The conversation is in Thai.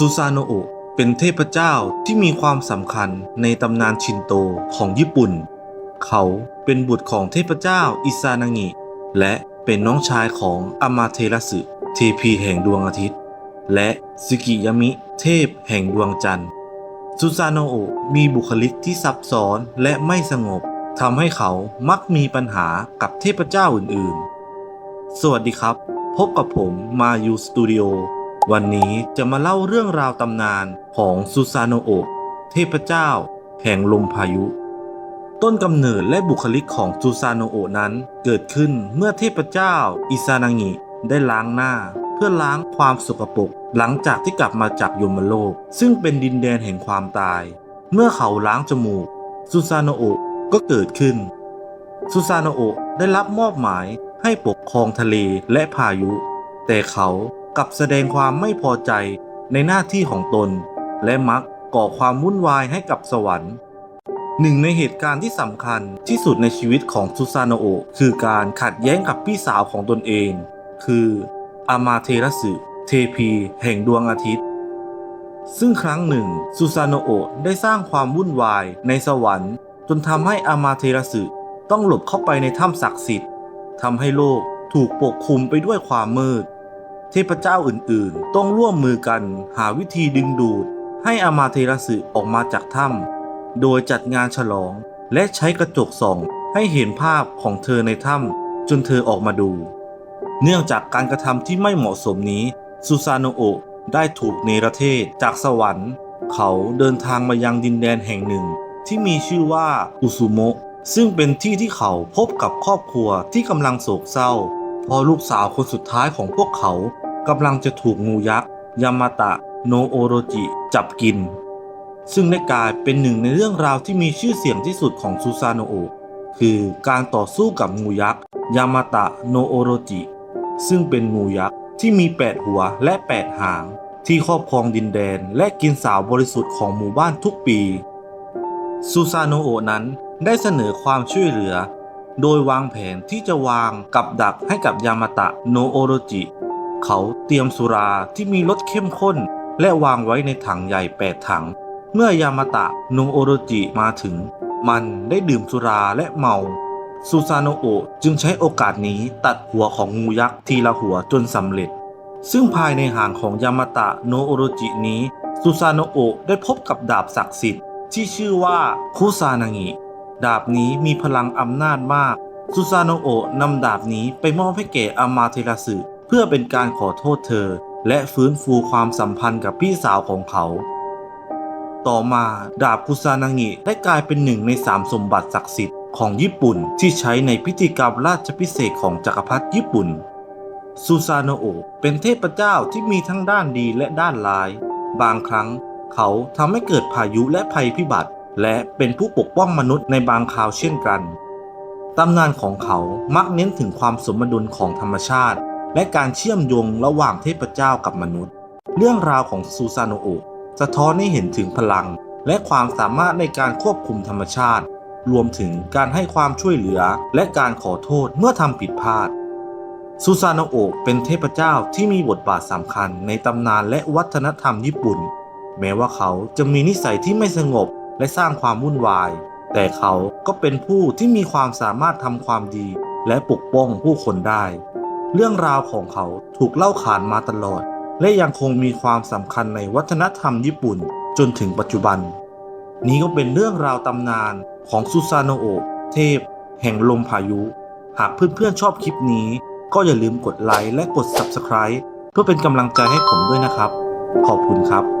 ซูซานโนะโอะเป็นเทพเจ้าที่มีความสำคัญในตำนานชินโตของญี่ปุ่น เขาเป็นบุตรของเทพเจ้าอิซานางิ และเป็นน้องชายของอามาเทรัสึเทพีแห่งดวงอาทิตย์ และซึกิยามิเทพแห่งดวงจันทร์ซูซานโนะโอะมีบุคลิกที่ซับซ้อนและไม่สงบทำให้เขามักมีปัญหากับเทพเจ้าอื่นๆ สวัสดีครับ พบกับผมมายูสตูดิโอ วันนี้จะมาเล่าเรื่องราวตำนานของซูซานโนะโอะเทพเจ้า แห่งลมพายุ ต้นกำเนิดและบุคลิกของซูซานโนะโอะนั้นเกิดขึ้นเมื่อเทพเจ้า อิซานางิได้ล้างหน้า เพื่อล้างความสกปรกหลังจากที่กลับมาจากยมโลก ซึ่งเป็นดินแดนแห่งความตาย เมื่อเขาล้างจมูกซูซานโนะโอะก็เกิดขึ้นซูซานโนะโอะได้รับมอบหมายให้ปกครองทะเลและพายุ แต่เขา กับแสดงความไม่พอใจในหน้าที่ของตน และมักก่อความวุ่นวายให้กับสวรรค์ หนึ่งในเหตุการณ์ที่สำคัญที่สุดในชีวิตของซูซานโอคือการขัดแย้งกับพี่สาวของตนเอง คืออามาเทรสึเทพีแห่งดวงอาทิตย์ ซึ่งครั้งหนึ่งซูซานโอได้สร้างความวุ่นวายในสวรรค์ จนทำให้อามาเทรสึต้องหลบเข้าไปในถ้ำศักดิ์สิทธิ์ทำให้โลกถูกปกคลุมไปด้วยความมืด เทพเจ้าอื่นๆ ต้องร่วมมือกันหาวิธีดึงดูด ให้อามาเทรัสึออกมาจากถ้ำโดยจัดงานฉลอง และใช้กระจกส่องให้เห็นภาพของเธอในถ้ำจนเธอออกมาดู เนื่องจากการกระทำที่ไม่เหมาะสมนี้ซูซานโนโอะได้ถูกเนรเทศจากสวรรค์ เขาเดินทางมายังดินแดนแห่งหนึ่ง ที่มีชื่อว่าอุซุโมะซึ่งเป็นที่ที่เขาพบกับครอบครัวที่กำลังโศกเศร้าเพราะลูกสาวคนสุดท้ายของพวกเขา กำลังจะถูกงูยักษ์ยามาตะโนโอโรจิจับกิน ซึ่งได้กลายเป็นหนึ่งในเรื่องราวที่มีชื่อเสียงที่สุดของซูซานโนโอคือการต่อสู้กับงูยักษ์ยามาตะโนโอโรจิ ซึ่งเป็นงูยักษ์ที่มี 8 หัวและ 8 หาง ที่ครอบครองดินแดนและกินสาวบริสุทธิ์ของหมู่บ้านทุกปีซูซาโนโอนั้นได้เสนอความช่วยเหลือ โดยวางแผนที่จะวางกับดักให้กับยามาตะโนโอโรจิ เขาเตรียมสุราที่มีรสเข้มข้น และวางไว้ในถังใหญ่8ถัง เมื่อยามาตะโนโอโรจิมาถึง มันได้ดื่มสุราและเมาซูซาโนโอจึงใช้โอกาสนี้ตัดหัวของงูยักษ์ทีละหัวจนสำเร็จ ซึ่งภายในห่างของยามาตะโนโอโรจินี้ซูซาโนโอได้พบกับดาบศักดิ์สิทธิ์ที่ชื่อว่าคุซานางิดาบนี้มีพลังอำนาจมากซูซาโนโอะนำดาบนี้ไปมอบให้แก่อามาเทราสึ เพื่อเป็นการขอโทษเธอ และฟื้นฟูความสัมพันธ์กับพี่สาวของเขา ต่อมาดาบคุซานางิได้กลายเป็นหนึ่งในสามสมบัติศักดิ์สิทธิ์ของญี่ปุ่นที่ใช้ในพิธีกรรมราชพิเศษของจักรพรรดิญี่ปุ่นซูซานโอเป็นเทพเจ้าที่มีทั้งด้านดีและด้านร้าย บางครั้งเขาทำให้เกิดพายุและภัยพิบัติ และเป็นผู้ปกป้องมนุษย์ในบางคราวเช่นกัน ตำนานของเขามักเน้นถึงความสมดุลของธรรมชาติ และการเชื่อมโยงระหว่างเทพเจ้ากับมนุษย์ เรื่องราวของซูซานโอะสะท้อนให้เห็นถึงพลัง และความสามารถในการควบคุมธรรมชาติ รวมถึงการให้ความช่วยเหลือและการขอโทษเมื่อทำผิดพลาดซูซานโอะเป็นเทพเจ้าที่มีบทบาทสำคัญในตำนานและวัฒนธรรมญี่ปุ่น แม้ว่าเขาจะมีนิสัยที่ไม่สงบและสร้างความวุ่นวาย แต่เขาก็เป็นผู้ที่มีความสามารถทำความดีและปกป้องผู้คนได้ เรื่องราวของเขาถูกเล่าขานมาตลอด และยังคงมีความสำคัญในวัฒนธรรมญี่ปุ่นจนถึงปัจจุบัน นี้ก็เป็นเรื่องราวตำนานของซูซาโนโอะเทพ แห่งลมพายุ หากเพื่อนๆชอบคลิปนี้ ก็อย่าลืมกดไลค์และกด Subscribe เพื่อเป็นกำลังใจให้ผมด้วยนะครับ ขอบคุณครับ